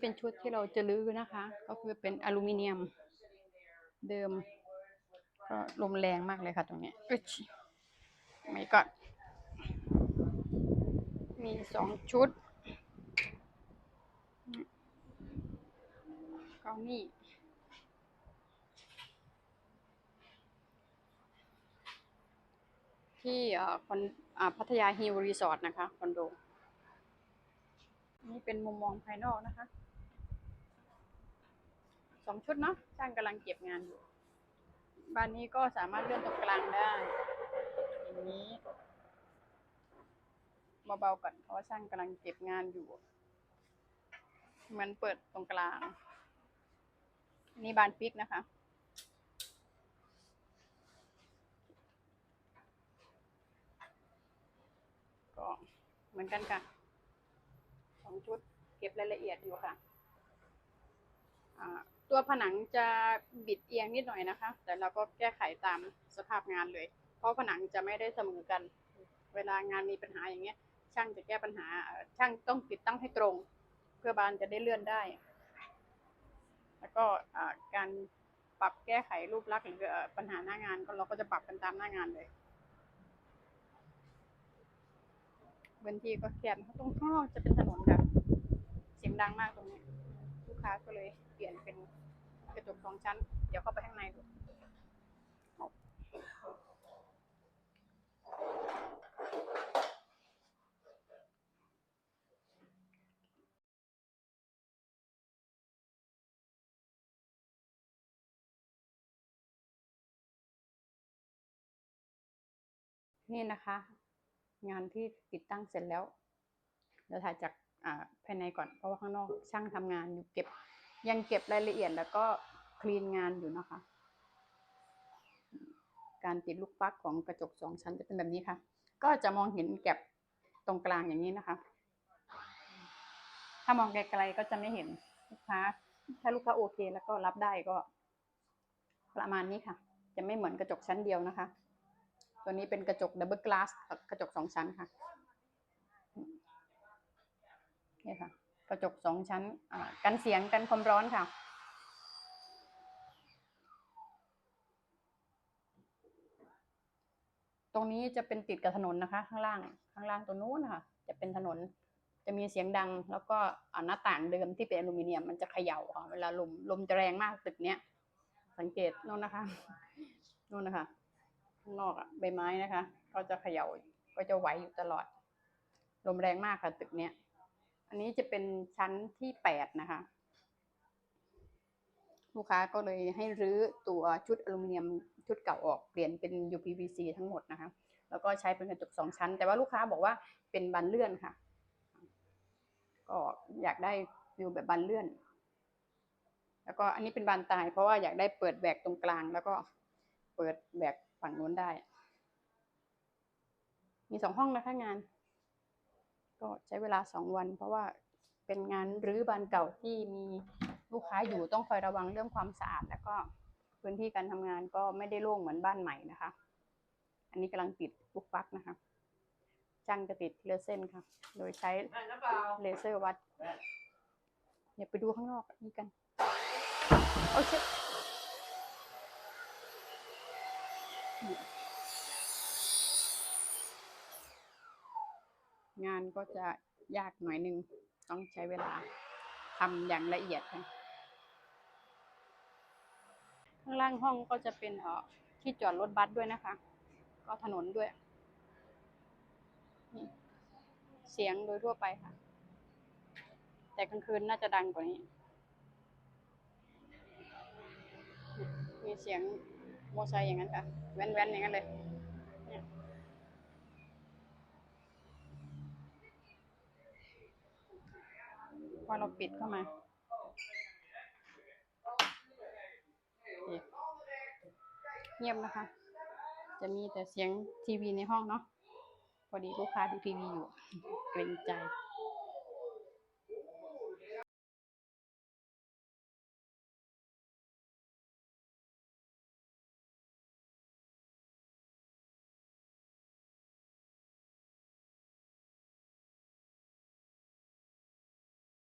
เป็นชุดที่เราจะลื้อนะคะ ก็คือเป็นอลูมิเนียมเดิม ก็ลมแรงมากเลยค่ะตรงนี้อึชไม่ก็มีสองชุดก็นี่ที่เอ่อคอนอ่าพัทยาฮิลรีสอร์ทนะคะคอนโด นี่เป็นมุมมองภายนอกนะคะ องชุดเนาะช่างกำลังเก็บงานอยู่บานนี้ก็สามารถเลื่อนตรงกลางได้ อย่างนี้เบาๆก่อนเพราะว่าช่างกำลังเก็บงานอยู่เหมือนเปิดตรงกลาง นี่บานปิกนะคะ ก็เหมือนกันค่ะสองชุดเก็บรายละเอียดอยู่ค่ะ อ่า ตัวผนังจะบิดเอียงนิดหน่อยนะคะ แต่เราก็แก้ไขตามสภาพงานเลย เพราะผนังจะไม่ได้เสมอกัน เวลางานมีปัญหาอย่างเงี้ย ช่างจะแก้ปัญหาช่างต้องติดตั้งให้ตรง เพื่อบานจะได้เลื่อนได้ แล้วก็การปรับแก้ไขรูปลักษณ์หรือปัญหาหน้างานก็เราก็จะปรับกันตามหน้างานเลยพื้นที่ก็แคบนตรงข้างนอกจะเป็นถนนค่ะเสียงดังมากตรงนี้ ลูกค้าก็เลยเปลี่ยนเป็น กระจกสองชั้น เดี๋ยวเข้าไปข้างในดูนี่นะคะ งานที่ติดตั้งเสร็จแล้วเดี๋ยวถ่ายจากอ่าภายในก่อนเพราะว่าข้างนอกช่างทำงานอยู่เก็บ ยังเก็บรายละเอียดแล้วก็คลีนงานอยู่นะคะ การติดลูกปลั๊กของกระจกสองชั้นจะเป็นแบบนี้ค่ะ ก็จะมองเห็นแก็บตรงกลางอย่างนี้นะคะ ถ้ามองไกลๆก็จะไม่เห็นลูกค้า ถ้าลูกค้าโอเคแล้วก็รับได้ก็ ประมาณนี้ค่ะ จะไม่เหมือนกระจกชั้นเดียวนะคะ ตัวนี้เป็นกระจกดับเบิลกลาสกระจกสองชั้นค่ะนี่ค่ะ กระจกสองชั้นกันเสียงกันความร้อนค่ะ ตรงนี้จะเป็นติดกับถนนนะคะ ข้างล่าง ข้างล่างตัวนู้นนะคะจะเป็นถนน จะมีเสียงดัง แล้วก็หน้าต่างเดิมที่เป็นอลูมิเนียมมันจะเขย่าค่ะ เวลาลมลมจะแรงมากตึกเนี้ย สังเกตโน่นนะคะโน่นนะคะข้างนอกอะใบไม้นะคะ ก็จะเขย่าก็จะไหวอยู่ตลอด ลมแรงมากค่ะ ตึกเนี้ย อันนี้จะเป็นชั้นที่แปดนะคะ ลูกค้าก็เลยให้รื้อตัวชุดอลูมิเนียมชุดเก่าออกเปลี่ยนเป็น UPVC ทั้งหมดนะคะ แล้วก็ใช้เป็นกระจกสองชั้น แต่ว่าลูกค้าบอกว่าเป็นบานเลื่อนค่ะ ก็อยากได้วิวแบบบานเลื่อน แล้วก็อันนี้เป็นบานตาย เพราะว่าอยากได้เปิดแบกตรงกลาง แล้วก็เปิดแบกฝั่งนู้นได้ มีสองห้องนะคะงาน ก็ใช้เวลาสองวัน เพราะว่าเป็นงานรื้อบานเก่าที่มีลูกค้าอยู่ต้องคอยระวังเรื่องความสะอาด แล้วก็พื้นที่การทำงานก็ไม่ได้โล่งเหมือนบ้านใหม่นะคะ อันนี้กำลังติดลูกฟักนะคะช่างจะติดเลเส้นค่ะ โดยใช้เลเซอร์วัดเดี๋ยวไปดูข้างนอกนี่กันโอเค งานก็จะยากหน่อยหนึง ต้องใช้เวลาทำอย่างละเอียดค่ะข้างล่างห้องก็จะเป็นเออที่จอดรถบัสด้วยนะคะ ก็ถนนด้วย เสียงโดยทั่วไปค่ะ แต่กลางคืนน่าจะดังกว่านี้ มีเสียงโมไซค์อย่างนั้นค่ะ แว้นๆอย่างนั้นเลย อเราปิดเข้ามาเงียบนะคะ จะมีแต่เสียงทีวีในห้องเนาะ พอดีลูกค้าดูทีวีอยู่ เกรงใจ